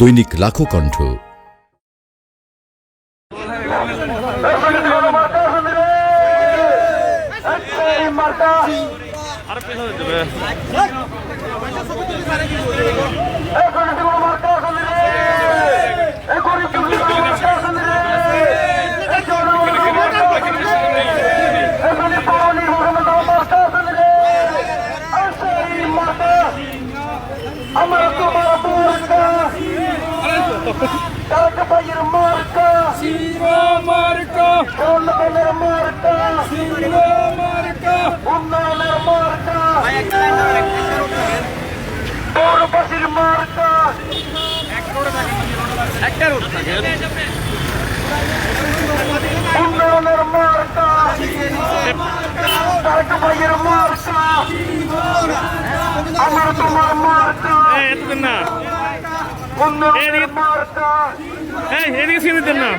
দৈনিক লাখো কণ্ঠ। আমার তোমার মার্কা টাকা পাইয়ের মার্কা উন্নয়নের মার্কা উন্নয়নের মার্কা পৌরবাসীর মার্কা উন্নয়নের মার্কা টাকা পাইয়ের মার্কা আমার তোমার মার্কা না উন্নয়নের মার্কা এই এদিকে সিনে দেন না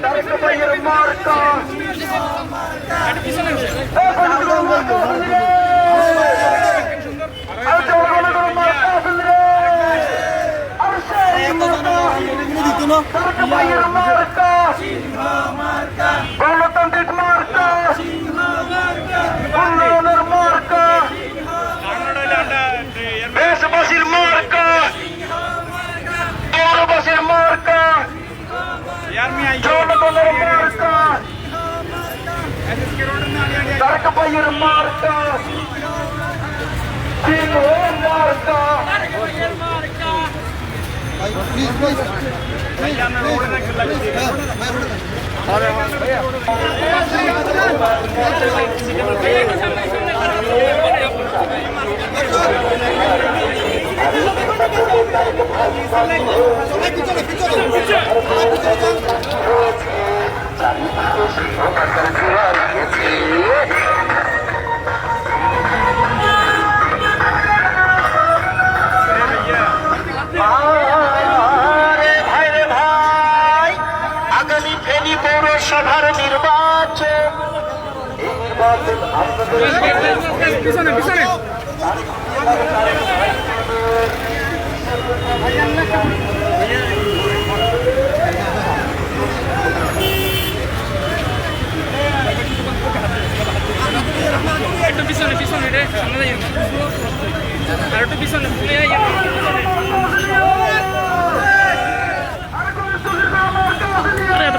টাকা পাইয়ের মার্কা গণতান্ত্রিক মার্কা উন্নয়নের মার্কা দেশবাসীর মার্কা পৌরবাসীর মার্কা জনগণের মার্কা তারকা পাইয়ের মার্কা সিংহের মার্কা আরে পিছনে পিছনে একটু পিছনে পিছনে রে সামনে আর একটু পিছনে ফুলে যাই আরে এত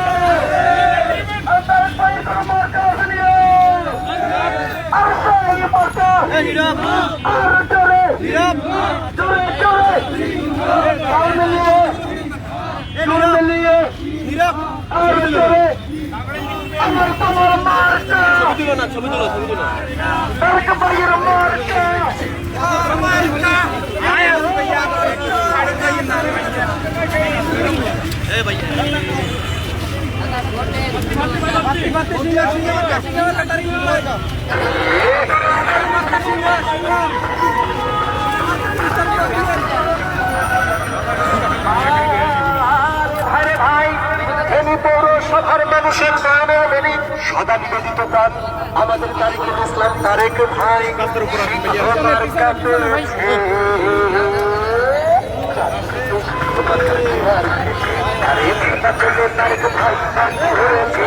আমার তোমার মার্কা ছবি তুলো না ছবি তুলো ছবি তুলো তারকা বাইয়ের মার্কা আরে ভাই ফেনী পৌরসভার মানুষের আমাদের তারিকুল ইসলাম তারেক ভাই। তারেক ভাই হয়েছে।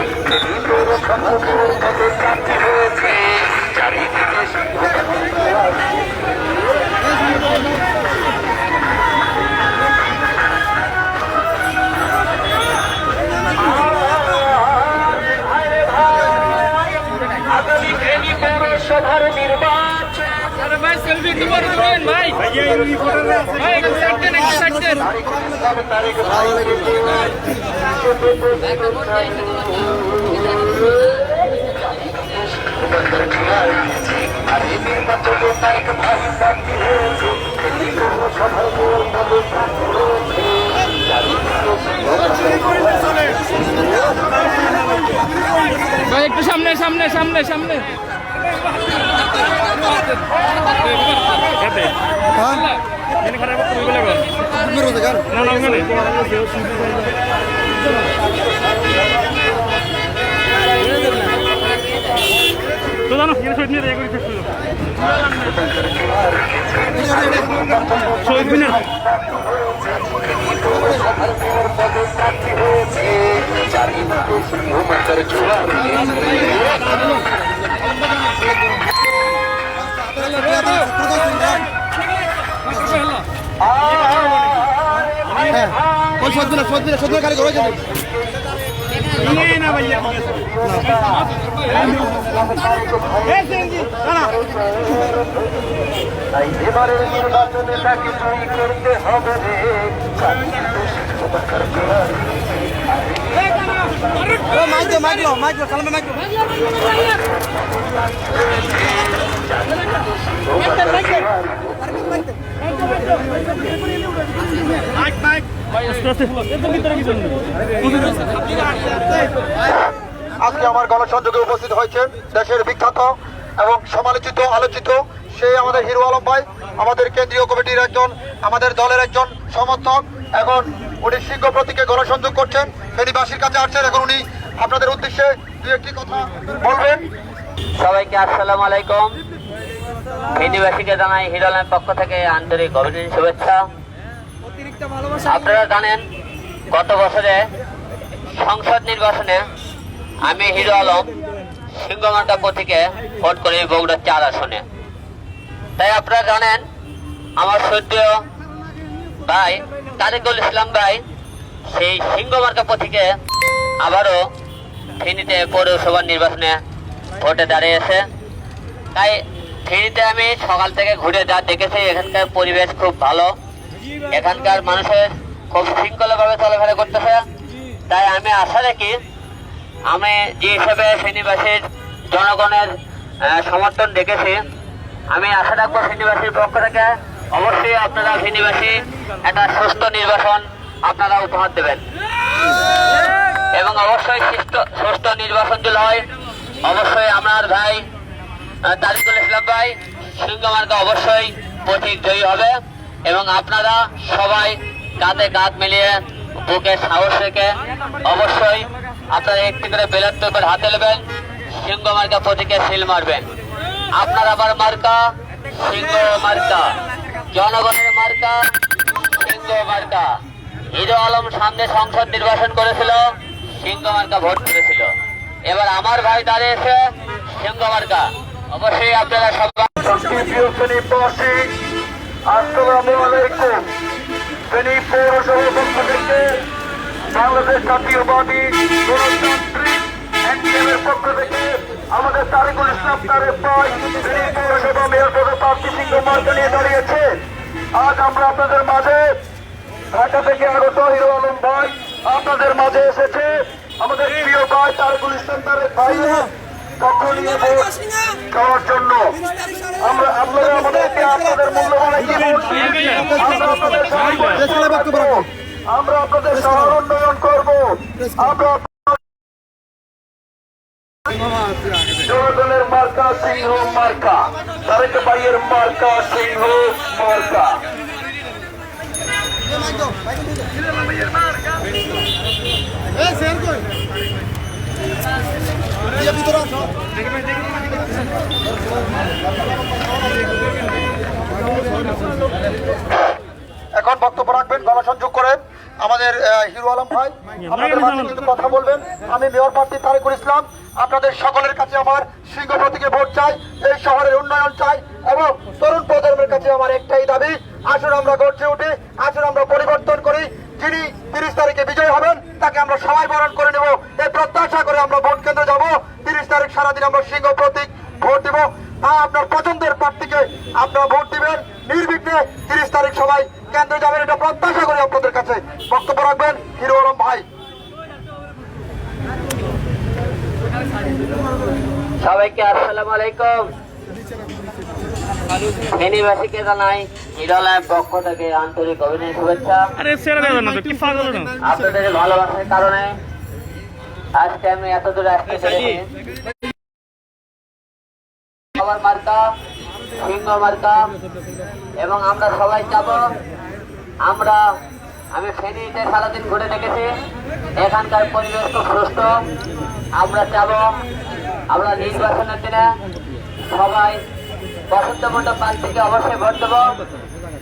একটু সামনে সামনে সামনে সামনে। শহীদ মিনার চারি জোয়ার ওই সদ্য নির্বাচনে তাকে হবে রে মাইক মাইক মাইক কালামে মাইক আজকে আমার গণসংযোগে উপস্থিত হয়েছেন দেশের বিখ্যাত এবং সমালোচিত, আলোচিত সেই আমাদের হিরো আলম ভাই, আমাদের কেন্দ্রীয় কমিটির একজন, আমাদের দলের একজন সমর্থক। এখন উনি সিংহ প্রতীকে গণসংযোগ করছেন। ফেনীবাসীর কাছে আসছেন। এখন উনি আপনাদের উদ্দেশ্যে দু একটি কথা বলবেন। সবাইকে আসসালামু আলাইকুম। ফেনীবাসীকে জানাই হিরোলামের পক্ষ থেকে আন্তরিক অভিনন্দন, শুভেচ্ছা। আপনারা জানেন, গত বছরে সংসদ নির্বাচনে আমি হিরো আলম সিংহমার্কা প্রতীকে ভোট করি বগুড়ার চার আসনে। তাই আপনারা জানেন, আমার সদ্য ভাই তারিকুল ইসলাম ভাই, সেই সিংহমার্কা প্রতীকে আবারও ফেনীতে পৌরসভার নির্বাচনে ভোটে দাঁড়িয়েছে তাই ফেনীতে আমি সকাল থেকে ঘুরে যা দেখেছি, এখানকার পরিবেশ খুব ভালো। এখানকার মানুষের খুব শৃঙ্খলাভাবে চলাফেরা করতেছে। তাই আমি আশা রাখি, আমি যে হিসেবে ফেনীবাসীর জনগণের সমর্থন দেখেছি, আমি আশা রাখব ফেনীবাসীর পক্ষ থেকে অবশ্যই আপনারা ফেনীবাসী একটা সুস্থ নির্বাচন আপনারা উপহার দেবেন। এবং অবশ্যই সুস্থ নির্বাচন হয় অবশ্যই আমার ভাই তারিকুল ইসলাম ভাই সিংহমার্কা অবশ্যই প্রতীক জয়ী হবে এবং আপনারা সবাই কাঁধে কাঁধ মিলিয়ে বুকে সাহস রেখে অবশ্যই আপনারা একটি করে বেলার পেপার হাতে নেবেন, সিংহ মার্কা প্রতীকে সিল মারবেন। আপনার আবার মার্কা, সিংহ মার্কা। জনগণের মার্কা, সিংহ মার্কা। হিরো আলম সামনে সংসদ নির্বাচন করেছিল, সিংহ মার্কা ভোট করেছিল এবার আমার ভাই দাঁড়িয়েছে সিংহ মার্কা। অবশ্যই আপনারা সবাই আমাদের আজ আমরা আপনাদের মাঝে ঢাকা থেকে আগত হিরো আলম ভাই আপনাদের মাঝে এসেছে। আমাদের প্রিয় ভাই তারকুল ইসলাম তারেক ভাই পক্ষ নিয়ে ভোট দেওয়ার জন্য। আমরা আপনারা আমাদেরকে আপনাদের মূল্যবান একটি ভোট আমরা আপনাদের শহর উন্নয়ন করব। আমরা জনগণের মার্কা সিংহ মার্কা। তারেক ভাইয়ের মার্কা সিংহ মার্কা মাইক দো মাইক দো এ শেয়ার কই দিয়ে ভিতরে আসো এখন বক্তব্য রাখবেন গণসংযোগ করে আমাদের হিরো আলম ভাই। আপনাদের কথা বলবেন। আমি মেয়র প্রার্থী তারিকুল ইসলাম। আপনাদের সকলের কাছে আমার সিংহ প্রতীকে ভোট চাই এই শহরের উন্নয়ন চাই এবং তরুণ প্রজন্মের কাছে আমার একটাই দাবি আসুন আমরা গড়ছে উঠি আসুন আমরা পরিবর্তন করি। যিনি তিরিশ তারিখে বিজয় হবেন তাকে আমরা সবাই বরণ করে নেব। এই প্রত্যাশা করে আমরা ভোট কেন্দ্রে যাব। তিরিশ তারিখ সারাদিন আমরা সিংহ প্রতীক ভোট দিব। তা আপনার পছন্দের প্রার্থীকে আপনারা ভোট দিবেন। নির্বিঘ্নে তিরিশ তারিখ সবাই কেন্দ্রে যাবেন। এটা প্রত্যাশা করি আপনাদের কাছে। বক্তব্য রাখবেন হিরো আলম ভাই। সবাইকে আসসালামু আলাইকুম। ফেনীবাসীকে জানাই পক্ষ থেকে আন্তরিক অভিনয় শুভেচ্ছা। আপনাদের ভালোবাসার কারণে আজকে আমি এত দূরে আসতে পেরেছি। আমার মার্কা সিংহ মার্কা এবং আমরা সবাই যাব আমরা আমি ফেনীতে সারাদিন ঘুরে দেখেছি। এখানকার পরিবেশ খুব সুস্থ। আমরা যাব আমরা নির্বাচনের দিনে সবাই বসন্ত মণ্ডপ পার্ক থেকে অবশ্যই ভোট দেবো।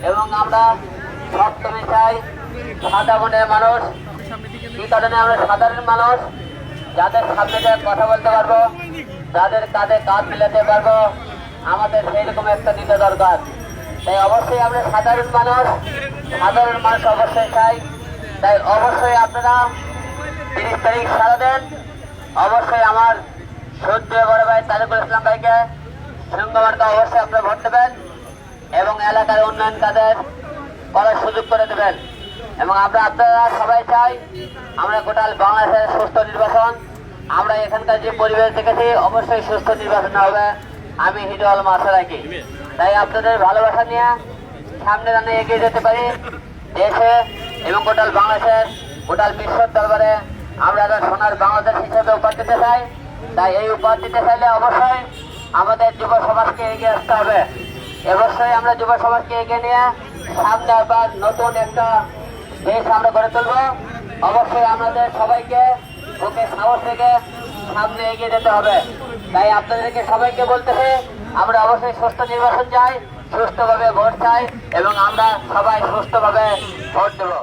এবং আমরা সপ্তমী চাই সাদা মনের মানুষ। কি কারণে আমরা সাধারণ মানুষ? যাদের সামনে কথা বলতে পারব, যাদের কাঁধে কাঁধ মিলাতে পারব, আমাদের সেই রকম একটা নেতা দরকার। তাই অবশ্যই আমরা সাধারণ মানুষ সাধারণ মানুষ অবশ্যই চাই। তাই অবশ্যই আপনারা তিরিশ তারিখ সারা দেন। অবশ্যই আমার সদ্য বড় ভাই তারেকুল ইসলাম ভাইকে সিংহমার্কা অবশ্যই আপনারা ভোট দেবেন এবং এলাকার উন্নয়ন কাজের করার সুযোগ করে দেবেন। এবং আমরা আপনারা সবাই চাই আমরা গোটাল বাংলাদেশের সুস্থ নির্বাচন, আমরা এখানকার যে পরিবেশ দেখেছি, অবশ্যই সুস্থ নির্বাচন হবে। আমি হিডো আলম আশা রাখি তাই আপনাদের ভালোবাসা নিয়ে সামনে রানে এগিয়ে যেতে পারি দেশে এবং গোটাল বাংলাদেশের গোটাল বিশ্বর দরবারে। আমরা সোনার বাংলাদেশ হিসেবে উপহার দিতে চাই। তাই এই উপহার দিতে চাইলে অবশ্যই আমাদের যুব সমাজকে এগিয়ে আসতে হবে। অবশ্যই আমরা যুব সমাজকে এগিয়ে নিয়ে সামনে আবার নতুন একটা দেশ আমরা গড়ে তুলবো। অবশ্যই আমাদের সবাইকে ওকে সাহস থেকে সামনে এগিয়ে যেতে হবে। তাই আপনাদেরকে সবাইকে বলতেছে, আমরা অবশ্যই সুস্থ নির্বাচন চাই, সুস্থভাবে ভোট চাই এবং আমরা সবাই সুস্থভাবে ভোট দেবো।